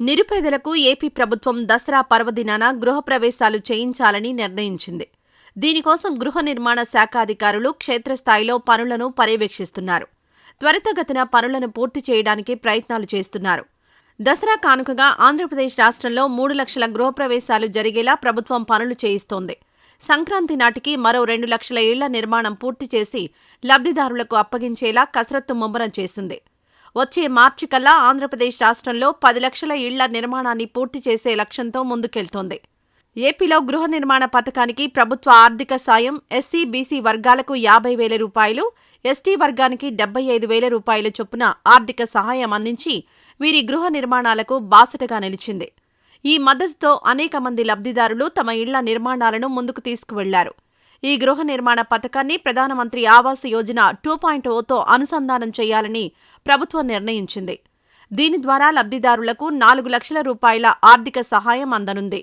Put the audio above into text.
నిరుపేదలకు ఏపీ ప్రభుత్వం దసరా పర్వదినాన గృహప్రవేశాలు చేయించాలని నిర్ణయించింది. దీనికోసం గృహ నిర్మాణ శాఖ అధికారులు క్షేత్రస్థాయిలో పనులను పర్యవేక్షిస్తున్నారు. త్వరితగతిన పనులను పూర్తి చేయడానికి ప్రయత్నాలు చేస్తున్నారు. దసరా కానుకగా ఆంధ్రప్రదేశ్ రాష్ట్రంలో మూడు లక్షల గృహప్రవేశాలు జరిగేలా ప్రభుత్వం పనులు చేయిస్తోంది. సంక్రాంతి నాటికి మరో రెండు లక్షల ఇళ్ళ నిర్మాణం పూర్తి చేసి లబ్ధిదారులకు అప్పగించేలా కసరత్తు ముమ్మరం చేసింది. వచ్చే మార్చి కల్లా ఆంధ్రప్రదేశ్ రాష్ట్రంలో పది లక్షల ఇళ్ళ నిర్మాణాన్ని పూర్తి చేసే లక్ష్యంతో ముందుకెళ్తోంది. ఏపీలో గృహ నిర్మాణ పథకానికి ప్రభుత్వ ఆర్థిక సాయం ఎస్సీ బీసీ వర్గాలకు యాభై వేల రూపాయలు ఎస్టీ వర్గానికి డెబ్బై ఐదు వేల రూపాయల చొప్పున ఆర్థిక సహాయం అందించి వీరి గృహ నిర్మాణాలకు బాసటగా నిలిచింది. ఈ మద్దతుతో అనేక మంది లబ్ధిదారులు తమ ఇళ్ళ నిర్మాణాలను ముందుకు తీసుకువెళ్ళారు. ఈ గృహ నిర్మాణ పథకాన్ని ప్రధానమంత్రి ఆవాస్ యోజన టూ పాయింట్ ఓతో అనుసంధానం చేయాలని ప్రభుత్వం నిర్ణయించింది. దీని ద్వారా లబ్ధిదారులకు నాలుగు లక్షల రూపాయల ఆర్థిక సహాయం అందనుంది.